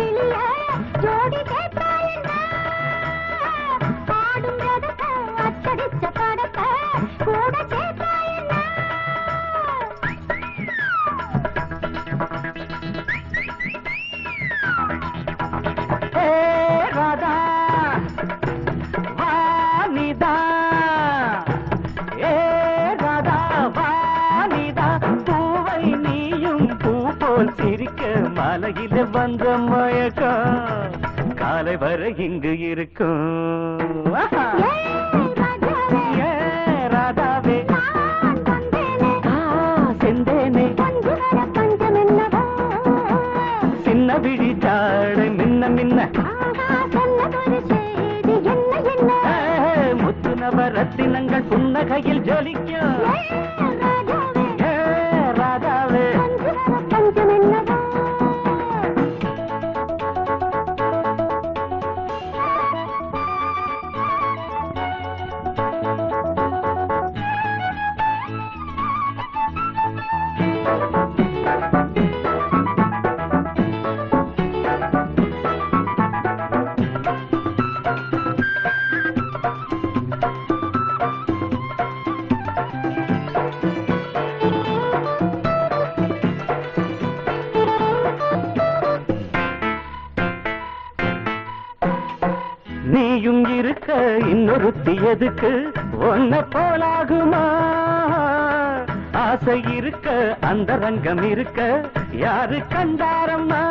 मिली है जोड़ी के காலையில வந்த மயக்கம் காலை வரை இங்கு இருக்கும். ஆஹா. ராதாவே. செந்தேனே. சின்ன விழி மின்ன மின்ன. புன்னகையில் ஜொலிக்கும். நீயும் இருக்க இன்னொருத்தி எதுக்கு? ஒன்ன போலாகுமா? ஆசை இருக்க அந்த ரங்கம் இருக்க யாரு கண்டாரம்மா?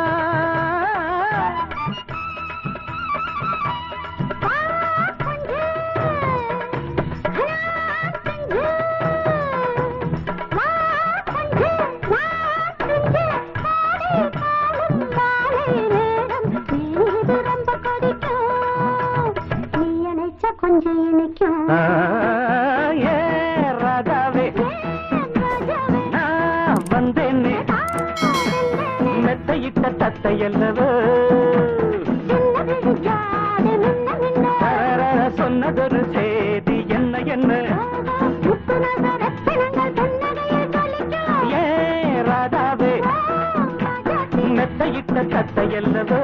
ஏ ராதாவே நான் வந்தேனே. மெத்தையிட்ட தத்தை அல்லவோ? சொன்னதொரு செய்தி என்ன என்ன? ஏ ராதாவே மெத்தையிட்ட தத்தை அல்லவோ?